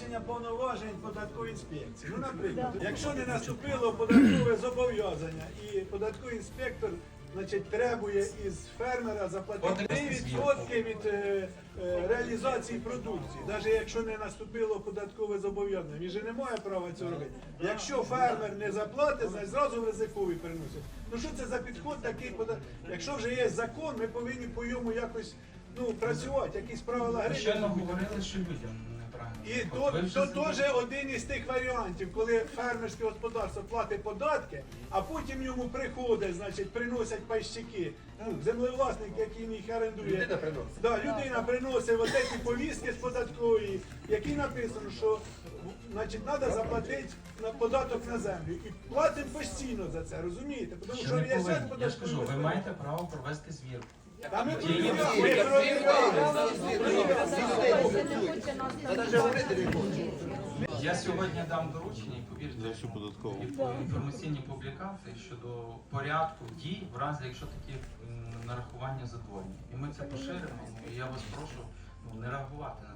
переміщення повноважень податкової інспекції. Ну, наприклад, якщо не наступило податкове зобов'язання і податковий інспектор значить, требує із фермера заплатити 3% від е, е, реалізації продукції, навіть якщо не наступило податкове зобов'язання, він же не має права цього робити. Якщо фермер не заплатить, значить зразу в ризиковий переносять. Ну що це за підход такий подат... Якщо вже є закон, ми повинні по йому якось ну, працювати, якісь правила гри. щойно говорили, що людям. І то, то теж один із тих варіантів, коли фермерське господарство платить податки, а потім йому приходить, значить, приносять пайщики, ну, землевласник, який їх орендує. Людина приносить. Да, людина приносить от ці повістки з податкової, які написано, що значить, треба заплатити на податок на землю. І платимо постійно за це, розумієте? Тому Що що я сьогодні Я ж кажу, ви маєте право провести звірку. Та ми Є Я сьогодні дам доручення і повірте, інформаційні публікації щодо порядку дій, в разі якщо такі нарахування задвоєні. І ми це поширимо. І я вас прошу ну, не реагувати на